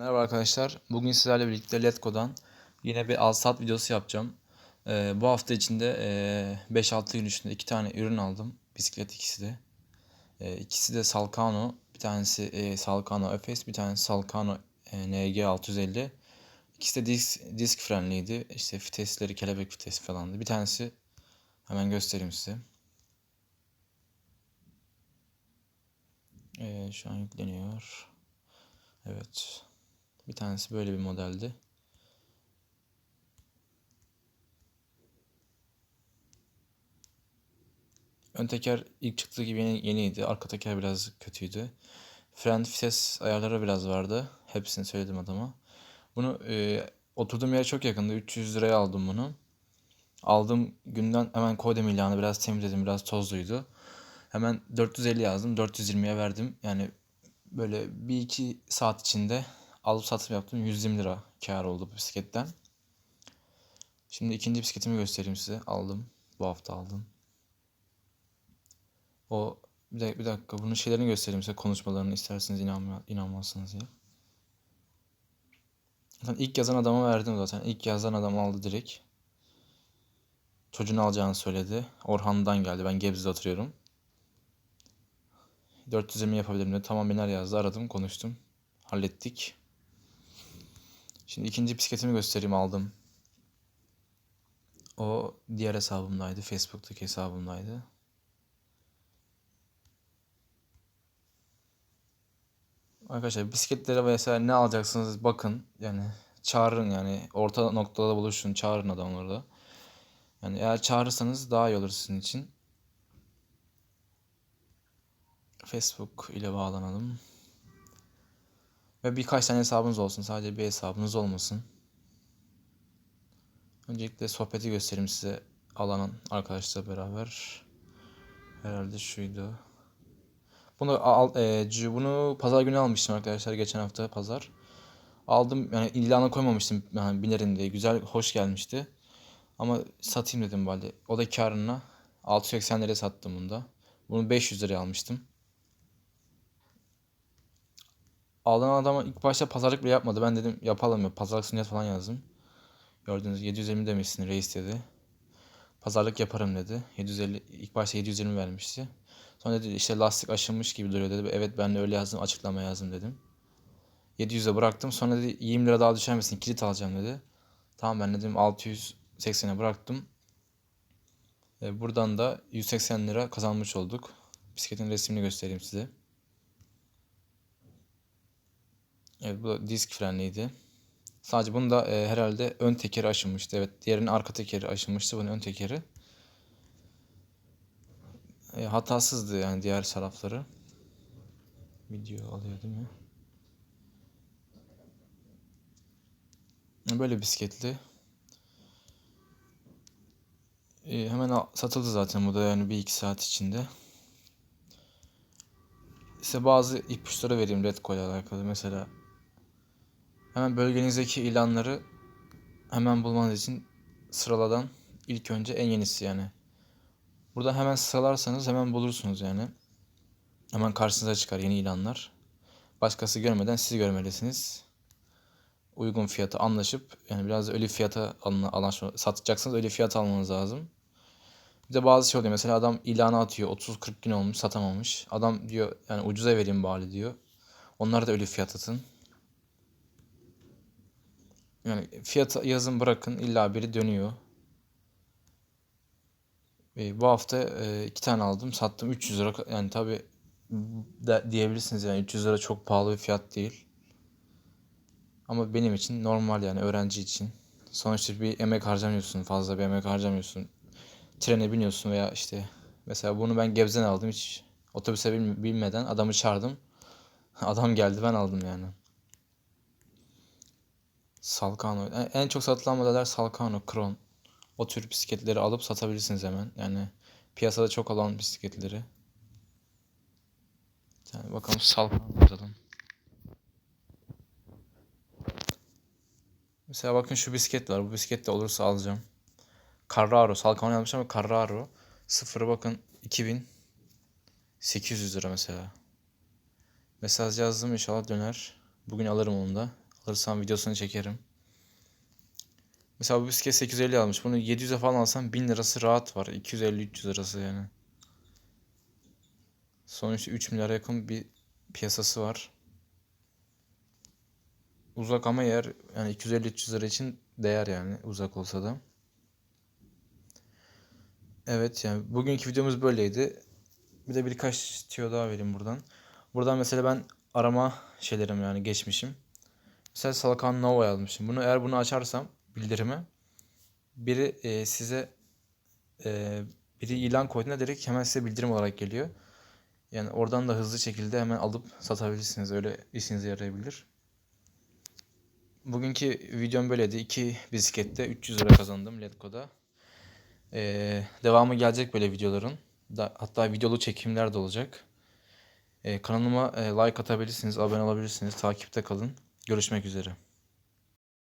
Merhaba arkadaşlar. Bugün sizlerle birlikte Letgo'dan yine bir al sat videosu yapacağım. Ee, bu hafta içinde e, 5-6 gün içinde iki tane ürün aldım. Bisiklet ikisi de. E, ikisi de Salkano. Bir tanesi e, Salkano Efes, bir tanesi Salkano e, NG 650. İkisi de disk, disk frenliydi. İşte vitesleri kelebek vitesi falandı. Bir tanesi hemen göstereyim size. E, şu an yükleniyor. Evet. Bir tanesi böyle bir modeldi. Ön teker ilk çıktığı gibi yeni, yeniydi. Arka teker biraz kötüydü. Fren vites ayarları biraz vardı. Hepsini söyledim adama. Bunu e, oturduğum yere çok yakındı. 300 liraya aldım bunu. Aldığım günden hemen koydum ilanı. Biraz temizledim. Biraz tozluydu. Hemen 450 yazdım. 420'ye verdim. Yani böyle bir iki saat içinde alıp satım yaptım. 120 lira kar oldu bisikletten. Şimdi ikinci bisikletimi göstereyim size. Aldım. Bu hafta aldım. O bir, de, bir dakika bunun şeylerini göstereyim size konuşmalarını isterseniz inanma, inanmazsınız diye. Zaten ilk yazan adama verdim zaten. İlk yazan adam aldı direkt. Çocuğunu alacağını söyledi. Orhan'dan geldi. Ben Gebze'de oturuyorum. 420 yapabilirim dedi. Tamam biner yazdı. Aradım konuştum. Hallettik. Şimdi ikinci bisikletimi göstereyim aldım. O diğer hesabımdaydı. Facebook'taki hesabımdaydı. Arkadaşlar bisikletlere vesaire ne alacaksınız bakın. Yani çağırın yani. Orta noktada buluşun. Çağırın adamları da. Yani eğer çağırırsanız daha iyi olur sizin için. Facebook ile bağlanalım. Ve birkaç tane hesabınız olsun. Sadece bir hesabınız olmasın. Öncelikle sohbeti göstereyim size alanın arkadaşla beraber. Herhalde şuydu. Bunu al, e, bunu pazar günü almıştım arkadaşlar geçen hafta pazar. Aldım yani ilana koymamıştım yani binerin diye. Güzel hoş gelmişti. Ama satayım dedim bari. O da karına 680 liraya sattım bunda. Bunu 500 liraya almıştım. Alan adama ilk başta pazarlık bile yapmadı. Ben dedim yapalım ya. Pazarlık sünnet falan yazdım. Gördüğünüz 750 demişsin reis dedi. Pazarlık yaparım dedi. 750 ilk başta 720 vermişti. Sonra dedi işte lastik aşınmış gibi duruyor dedi. Evet ben de öyle yazdım açıklama yazdım dedim. 700'e bıraktım. Sonra dedi 20 lira daha düşer misin? Kilit alacağım dedi. Tamam ben dedim 680'e bıraktım. E, buradan da 180 lira kazanmış olduk. Bisikletin resmini göstereyim size. Evet bu da disk frenliydi. Sadece bunu da e, herhalde ön tekeri aşınmıştı. Evet diğerinin arka tekeri aşınmıştı. Bunun ön tekeri. E, hatasızdı yani diğer tarafları. Video alıyor değil mi? Böyle bisikletli. E, hemen satıldı zaten bu da yani bir iki saat içinde. İşte bazı ipuçları vereyim Redco ile alakalı. Mesela hemen bölgenizdeki ilanları hemen bulmanız için sıraladan ilk önce en yenisi yani. Burada hemen sıralarsanız hemen bulursunuz yani. Hemen karşınıza çıkar yeni ilanlar. Başkası görmeden siz görmelisiniz. Uygun fiyata anlaşıp yani biraz da öyle fiyata anlaşma, satacaksınız öyle fiyat almanız lazım. Bir de bazı şey oluyor mesela adam ilanı atıyor 30-40 gün olmuş satamamış. Adam diyor yani ucuza vereyim bari diyor. Onlara da öyle fiyat atın. Yani fiyat yazın bırakın illa biri dönüyor. E, bu hafta e, iki tane aldım sattım 300 lira yani tabi diyebilirsiniz yani 300 lira çok pahalı bir fiyat değil. Ama benim için normal yani öğrenci için. Sonuçta bir emek harcamıyorsun fazla bir emek harcamıyorsun. Trene biniyorsun veya işte mesela bunu ben Gebze'den aldım hiç otobüse binmeden adamı çağırdım. Adam geldi ben aldım yani. Salkano. En çok satılan modeller Salkano, Kron. O tür bisikletleri alıp satabilirsiniz hemen. Yani piyasada çok olan bisikletleri. Yani bakalım Salkano yazalım. Mesela bakın şu bisiklet var. Bu bisiklet de olursa alacağım. Carraro. Salkano yazmış ama Carraro. Sıfırı bakın 2800 lira mesela. Mesaj yazdım inşallah döner. Bugün alırım onu da. Alırsam videosunu çekerim. Mesela bu bisiklet 850 almış. Bunu 700'e falan alsam 1000 lirası rahat var. 250-300 lirası yani. Sonuçta 3 milyara yakın bir piyasası var. Uzak ama yer yani 250-300 lira için değer yani uzak olsa da. Evet yani bugünkü videomuz böyleydi. Bir de birkaç tüyo daha vereyim buradan. Buradan mesela ben arama şeylerim yani geçmişim. Mesela Salkan Nova yazmışım. Bunu eğer bunu açarsam bildirimi biri e, size e, biri ilan koyduğunda direkt hemen size bildirim olarak geliyor. Yani oradan da hızlı şekilde hemen alıp satabilirsiniz. Öyle işinize yarayabilir. Bugünkü videom böyleydi. İki bisiklette 300 lira kazandım Letgo'da. Ee, devamı gelecek böyle videoların. Da, hatta videolu çekimler de olacak. Ee, kanalıma e, like atabilirsiniz, abone olabilirsiniz, takipte kalın. Görüşmek üzere.